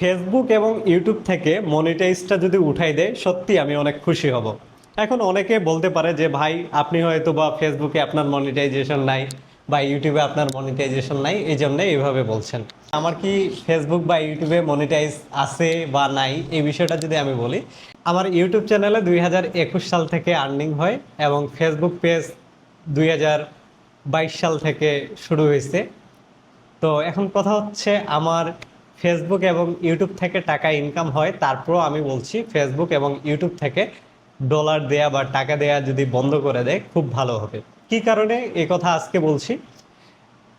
Facebook এবং YouTube থেকে মনিটাইজটা যদি উঠাই দেয়, সত্যি আমি অনেক খুশি হব। এখন অনেকে বলতে পারে যে, ভাই, আপনি হয়তো বা ফেসবুকে আপনার মনিটাইজেশন নাই বা ইউটিউবে আপনার মনিটাইজেশন নাই। এই জন্য এইভাবে বলছেন। আমার কি ফেসবুক বা ইউটিউবে মনিটাইজ আছে বা নাই, এই বিষয়টা যদি আমি বলি, আমার ইউটিউব চ্যানেলে দুই হাজার একুশ সাল থেকে আর্নিং হয় এবং ফেসবুক পেজ দুই হাজার বাইশ সাল থেকে শুরু হয়েছে। তো এখন কথা হচ্ছে, আমার ফেসবুক এবং ইউটিউব থেকে টাকা ইনকাম হয়, তারপরও আমি বলছি ফেসবুক এবং ইউটিউব থেকে ডলার দেয়া বা টাকা দেয়া যদি বন্ধ করে দেয়, খুব ভালো হবে। কি কারণে এই কথা আজকে বলছি?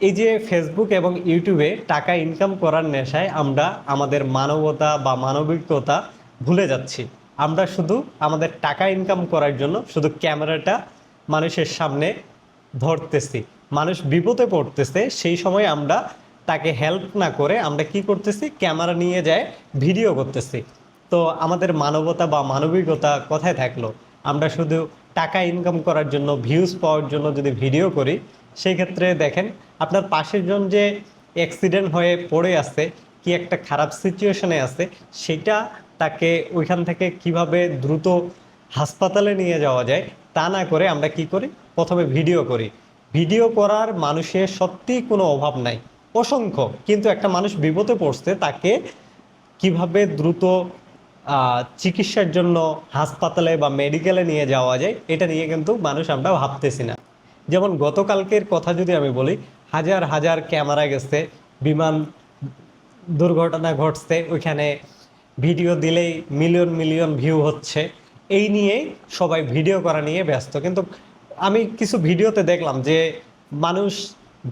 এই যে ফেসবুক এবং ইউটিউবে টাকা ইনকাম করার নেশায় আমরা আমাদের মানবতা বা মানবিকতা ভুলে যাচ্ছি। আমরা শুধু আমাদের টাকা ইনকাম করার জন্য শুধু ক্যামেরাটা মানুষের সামনে ধরতেছি, মানুষ বিপদে পড়তেছে, সেই সময় আমরা তাকে হেল্প না করে আমরা কি করতেছি? ক্যামেরা নিয়ে যায় ভিডিও করতেছি। তো আমাদের মানবতা বা মানবিকতা কোথায় থাকল? আমরা শুধু টাকা ইনকাম করার জন্য ভিউজ পাওয়ার জন্য যদি ভিডিও করি সেই ক্ষেত্রে দেখেন, আপনার পাশের জন যে অ্যাক্সিডেন্ট হয়ে পড়ে আছে, কি একটা খারাপ সিচুয়েশনে আছে, সেটা তাকে ওইখান থেকে কীভাবে দ্রুত হাসপাতালে নিয়ে যাওয়া যায়, তা না করে আমরা কি করি? প্রথমে ভিডিও করি। ভিডিও করার মানুষের সত্যিই কোনো অভাব নাই। অসংখ্য, কিন্তু একটা মানুষ বিপদে পড়ছে তাকে কীভাবে দ্রুত চিকিৎসার জন্য হাসপাতালে বা মেডিকেলে নিয়ে যাওয়া যায়, এটা নিয়ে কিন্তু মানুষ আমরা ভাবতেছি না। যেমন গতকালকের কথা যদি আমি বলি, হাজার হাজার ক্যামেরা গেছে, বিমান দুর্ঘটনা ঘটছে, ওইখানে ভিডিও দিলেই মিলিয়ন মিলিয়ন ভিউ হচ্ছে। এই নিয়েই সবাই ভিডিও করা নিয়ে ব্যস্ত। কিন্তু আমি কিছু ভিডিওতে দেখলাম যে মানুষ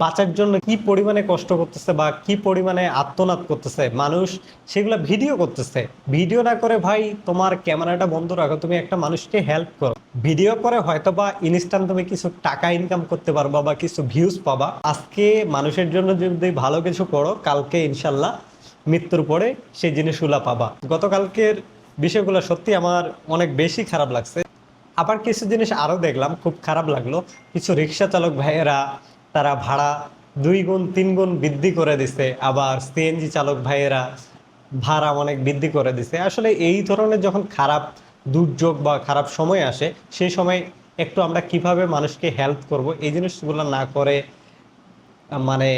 বাঁচার জন্য কি পরিমাণে কষ্ট করতেছে বা কি পরিমাণে আত্মনাদ করতেছে, মানুষ সেগুলো ভিডিও করতেছে। ভিডিও না করে, ভাই, তোমার ক্যামেরাটা বন্ধ রাখো, তুমি একটা মানুষকে হেল্প করো। ভিডিও করে হয়তো বা ইনস্ট্যান্ট তুমি কিছু টাকা ইনকাম করতে পারবা বা কিছু ভিউজ পাবা। আজকে মানুষের জন্য যদি ভালো কিছু করো, কালকে ইনশাল্লাহ মৃত্যুর পরে সেই জিনিসগুলো পাবা। গতকালকের বিষয়গুলো সত্যি আমার অনেক বেশি খারাপ লাগছে। আবার কিছু জিনিস আরও দেখলাম, খুব খারাপ লাগল। কিছু রিক্সা চালক ভাইয়েরা তারা ভাড়া দুই গুণ, তিন গুণ বৃদ্ধি করে দিছে। আবার সিএনজি চালক ভাইয়েরা ভাড়া অনেক বৃদ্ধি করে দিছে। আসলে এই ধরনের যখন খারাপ দুর্যোগ বা খারাপ সময় আসে, সেই সময় একটু আমরা কীভাবে মানুষকে হেল্প করব, এই জিনিসগুলো না করে মানে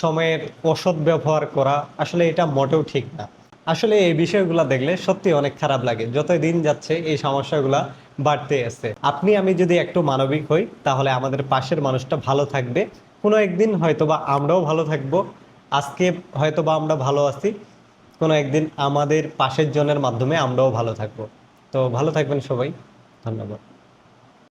সময়ের অসৎ ব্যবহার করা, আসলে এটা মোটেও ঠিক না। আসলে এই বিষয়গুলো দেখলে সত্যি অনেক খারাপ লাগে। যতই দিন যাচ্ছে, এই সমস্যাগুলো বাড়তে আছে। আপনি, আমি যদি একটু মানবিক হই, তাহলে আমাদের পাশের মানুষটা ভালো থাকবে। কোনো একদিন হয়তোবা আমরাও ভালো থাকব। আজকে হয়তোবা আমরা ভালো আছি। কোনো একদিন আমাদের পাশের জনের মাধ্যমে আমরাও ভালো থাকব। তো ভালো থাকবেন সবাই। ধন্যবাদ।